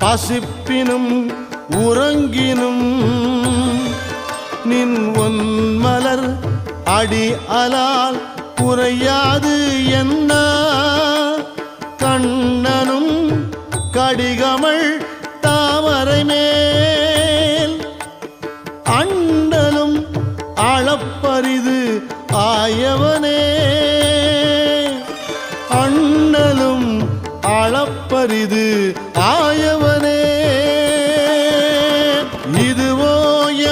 பசிப்பினும் உறங்கினும் நின் ஒன்மலர் அடி அலால் குறையாது என்ன? கண்ணனும் கடிகமள் தாமரை மேல் அண்டலும் அளப்பரிது ஆயவனே. அண்ணலும் அளப்பரிது ஆ